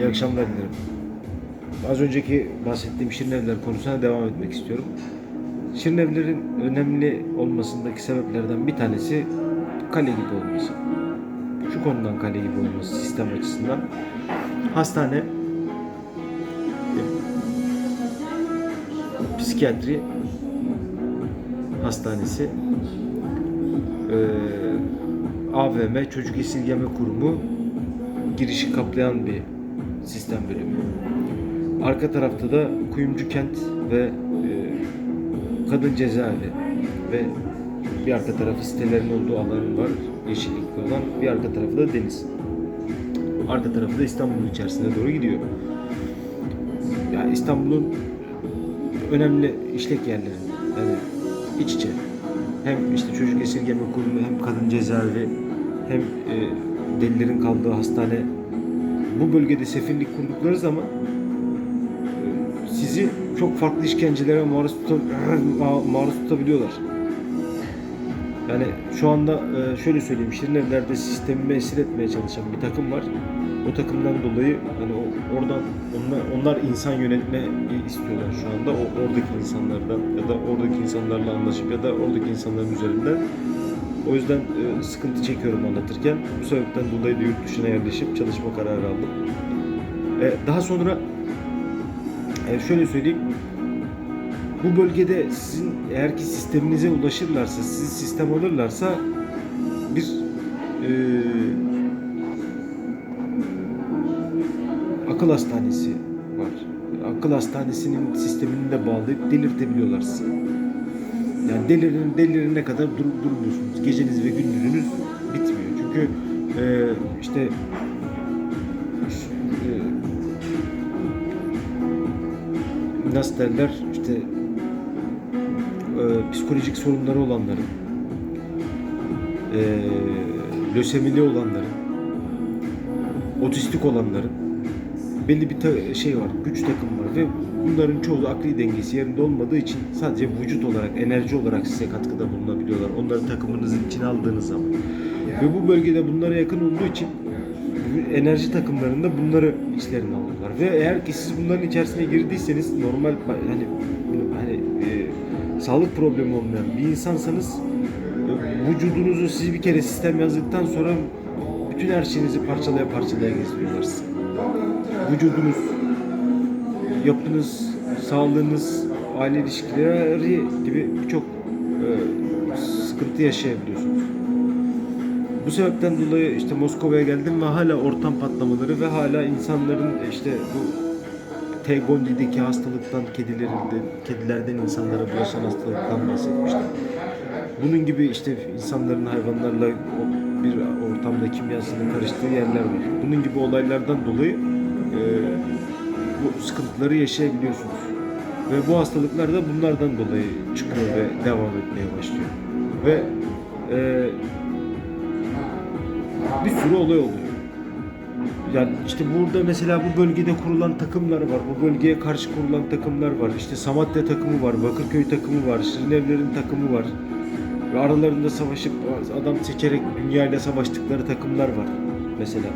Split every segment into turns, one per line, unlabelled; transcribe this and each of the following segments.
İyi akşamlar dilerim. Az önceki bahsettiğim şirin evler konusuna devam etmek istiyorum. Şirin evlerin önemli olmasındaki sebeplerden bir tanesi kale gibi olması. Şu konudan kale gibi olması sistem açısından. Hastane, psikiyatri hastanesi, e, AVM Çocuk Esirgeme Kurumu girişi kaplayan bir sistem bölümü. Arka tarafta da Kuyumcu Kent ve e, Kadın Cezaevi ve bir arka tarafı sitelerin olduğu alan var. Yeşillikli olan. Bir arka tarafı da deniz. Arka tarafı da İstanbul'un içerisine doğru gidiyor. Yani İstanbul'un önemli işlek yerleri. Yani iç içe. Hem işte çocuk esirgeme kurumu hem kadın cezaevi hem e, delilerin kaldığı hastane bu bölgede sefirlik kurdukları zaman e, sizi çok farklı işkencelere maruz, tuta, ma- maruz tutabiliyorlar. Yani şu anda e, şöyle söyleyeyim, Şirin Evler'de sistemimi esir etmeye çalışan bir takım var. O takımdan dolayı hani oradan onlar, onlar insan yönetme istiyorlar şu anda. O oradaki insanlardan ya da oradaki insanlarla anlaşıp ya da oradaki insanların üzerinden. O yüzden e, sıkıntı çekiyorum anlatırken. Bu sebepten dolayı da yurt dışına yerleşip çalışma kararı aldım. E, daha sonra e, şöyle söyleyeyim. Bu bölgede sizin eğer ki sisteminize ulaşırlarsa, sizi sistem alırlarsa bir e, akıl hastanesi var. Akıl hastanesinin sistemini de bağlayıp delirtebiliyorlar sizi. Yani delirin delirine kadar durup durmuyorsunuz. Geceniz ve gündüzünüz bitmiyor. Çünkü e, işte e, nasıl derler işte e, psikolojik sorunları olanların e, lösemili olanların otistik olanların belli bir şey var, güç takım var ve bunların çoğu akli dengesi yerinde olmadığı için sadece vücut olarak, enerji olarak size katkıda bulunabiliyorlar. Onları takımınızın içine aldığınız zaman. Ve bu bölgede bunlara yakın olduğu için enerji takımlarında bunları içlerine alıyorlar. Ve eğer ki siz bunların içerisine girdiyseniz normal hani hani e, sağlık problemi olmayan bir insansanız e, vücudunuzu siz bir kere sistem yazdıktan sonra bütün her şeyinizi parçalaya parçalaya gezdiriyorlar vücudunuz, yapınız, sağlığınız, aile ilişkileri gibi birçok e, sıkıntı yaşayabiliyorsunuz. Bu sebepten dolayı işte Moskova'ya geldim ve hala ortam patlamaları ve hala insanların işte bu T-Gondi'deki hastalıktan, kedilerin kedilerden insanlara bulaşan hastalıktan bahsetmiştim. Bunun gibi işte insanların hayvanlarla bir ortamda kimyasının karıştığı yerler var. Bunun gibi olaylardan dolayı e, bu sıkıntıları yaşayabiliyorsunuz. Ve bu hastalıklar da bunlardan dolayı çıkıyor ve devam etmeye başlıyor. Ve e, bir sürü olay oluyor. Yani işte burada mesela bu bölgede kurulan takımlar var. Bu bölgeye karşı kurulan takımlar var. İşte Samatya takımı var, Bakırköy takımı var, Şirinevler'in takımı var. Ve aralarında savaşıp adam seçerek dünyayla savaştıkları takımlar var mesela.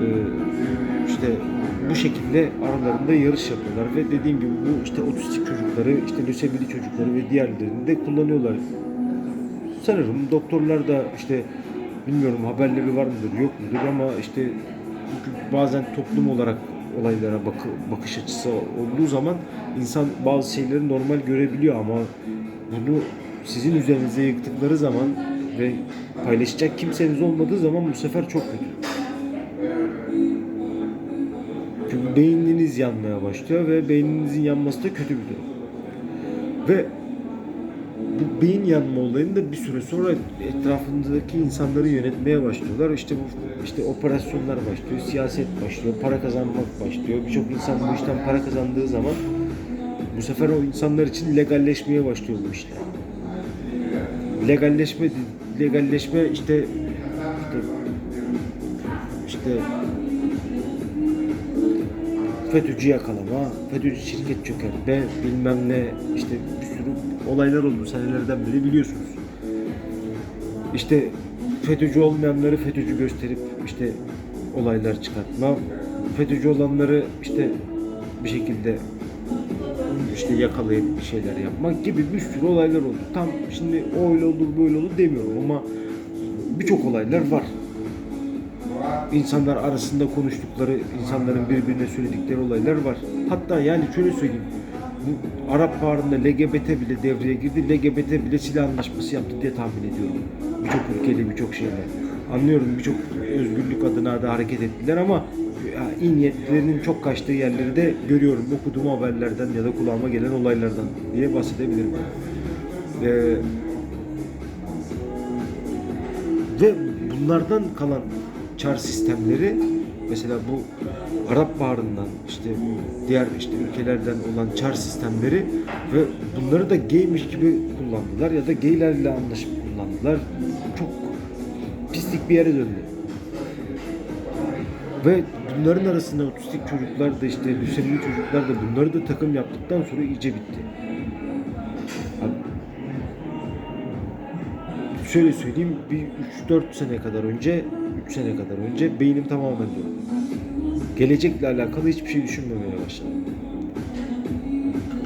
Ee, işte bu şekilde aralarında yarış yapıyorlar ve dediğim gibi bu işte otistik çocukları, işte lösemili çocukları ve diğerlerini de kullanıyorlar. Sanırım doktorlar da işte bilmiyorum haberleri var mıdır yok mudur ama işte bazen toplum olarak olaylara bakı- bakış açısı olduğu zaman insan bazı şeyleri normal görebiliyor ama bunu sizin üzerinize yıktıkları zaman ve paylaşacak kimseniz olmadığı zaman bu sefer çok kötü. Beyniniz yanmaya başlıyor ve beyninizin yanması da kötü bir durum. Ve bu beyin yanma olayını da bir süre sonra etrafındaki insanları yönetmeye başlıyorlar. İşte bu işte operasyonlar başlıyor, siyaset başlıyor, para kazanmak başlıyor. Birçok insan bu işten para kazandığı zaman bu sefer o insanlar için legalleşmeye başlıyor bu işler. Legalleşme legalleşme işte işte işte FETÖ'cü yakalama, FETÖ'cü şirket çökertme, bilmem ne işte bir sürü olaylar oldu senelerden beri biliyorsunuz. İşte FETÖ'cü olmayanları FETÖ'cü gösterip işte olaylar çıkartma, FETÖ'cü olanları işte bir şekilde işte yakalayıp bir şeyler yapmak gibi bir sürü olaylar oldu. Tam şimdi o öyle olur böyle olur demiyorum ama birçok olaylar var. İnsanlar arasında konuştukları, insanların birbirine söyledikleri olaylar var. Hatta yani şöyle söyleyeyim. Bu Arap Baharı'nda LGBT bile devreye girdi. LGBT bile silah anlaşması yaptı diye tahmin ediyorum. Birçok ülkede birçok şeyle. Anlıyorum birçok özgürlük adına da hareket ettiler ama iyi niyetlerinin çok kaçtığı yerleri de görüyorum. Okuduğum haberlerden ya da kulağıma gelen olaylardan diye bahsedebilirim. Ee, ve bunlardan kalan çar sistemleri mesela bu Arap Baharı'ndan işte diğer işte ülkelerden olan çar sistemleri ve bunları da gaymiş gibi kullandılar ya da gaylerle anlaşıp kullandılar. Çok pislik bir yere döndü. Ve bunların arasında otistik çocuklar da işte lüsemili çocuklar da bunları da takım yaptıktan sonra iyice bitti. Şöyle söyleyeyim bir 3-4 sene kadar önce 3 sene kadar önce beynim tamamen durdu. Gelecekle alakalı hiçbir şey düşünmemeye başladım.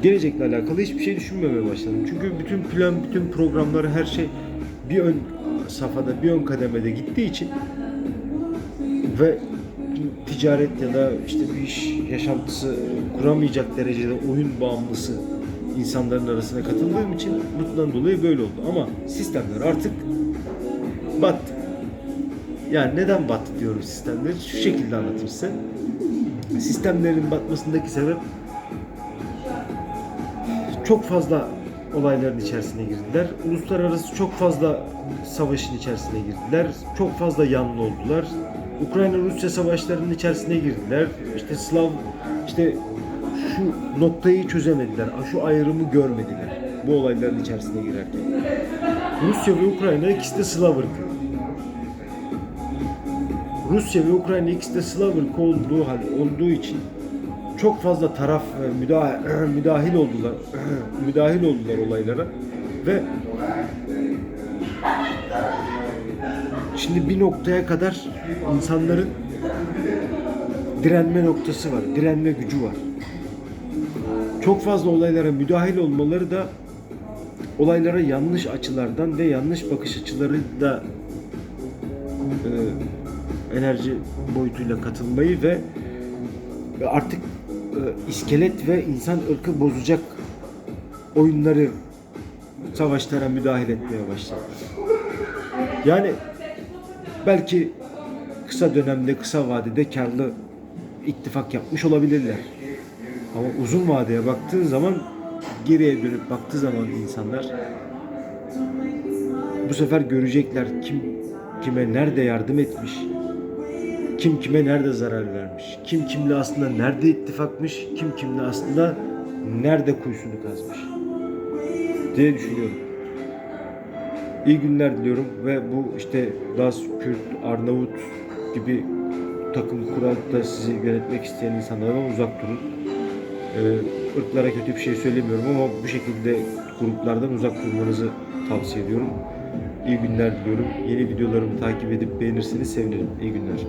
Gelecekle alakalı hiçbir şey düşünmemeye başladım. Çünkü bütün plan, bütün programları, her şey bir ön safhada, bir ön kademede gittiği için ve ticaret ya da işte bir iş yaşantısı kuramayacak derecede oyun bağımlısı insanların arasına katıldığım için bundan dolayı böyle oldu. Ama sistemler artık battı. Yani neden battı diyoruz sistemleri? Şu şekilde anlatırsa. Sistemlerin batmasındaki sebep çok fazla olayların içerisine girdiler. Uluslararası çok fazla savaşın içerisine girdiler. Çok fazla yanlı oldular. Ukrayna-Rusya savaşlarının içerisine girdiler. İşte Slav işte şu noktayı çözemediler. Şu ayrımı görmediler. Bu olayların içerisine girerken. Rusya ve Ukrayna ikisi de Slav ırkı. Rusya ve Ukrayna ikisi de Slav ırkı olduğu hal olduğu için çok fazla taraf e, müdahil, müdahil oldular müdahil oldular olaylara ve şimdi bir noktaya kadar insanların direnme noktası var, direnme gücü var. Çok fazla olaylara müdahil olmaları da olaylara yanlış açılardan ve yanlış bakış açıları da e, enerji boyutuyla katılmayı ve artık e, iskelet ve insan ırkı bozacak oyunları savaşlara müdahale etmeye başladı. Yani belki kısa dönemde, kısa vadede karlı ittifak yapmış olabilirler. Ama uzun vadeye baktığın zaman geriye dönüp baktığı zaman insanlar bu sefer görecekler kim kime nerede yardım etmiş, kim kime nerede zarar vermiş, kim kimle aslında nerede ittifakmış, kim kimle aslında nerede kuyusunu kazmış diye düşünüyorum. İyi günler diliyorum ve bu işte Laz, Kürt, Arnavut gibi takım da sizi yönetmek isteyen insanlardan uzak durun. Ee, ırklara kötü bir şey söylemiyorum ama bu şekilde gruplardan uzak durmanızı tavsiye ediyorum. İyi günler diliyorum. Yeni videolarımı takip edip beğenirseniz sevinirim. İyi günler.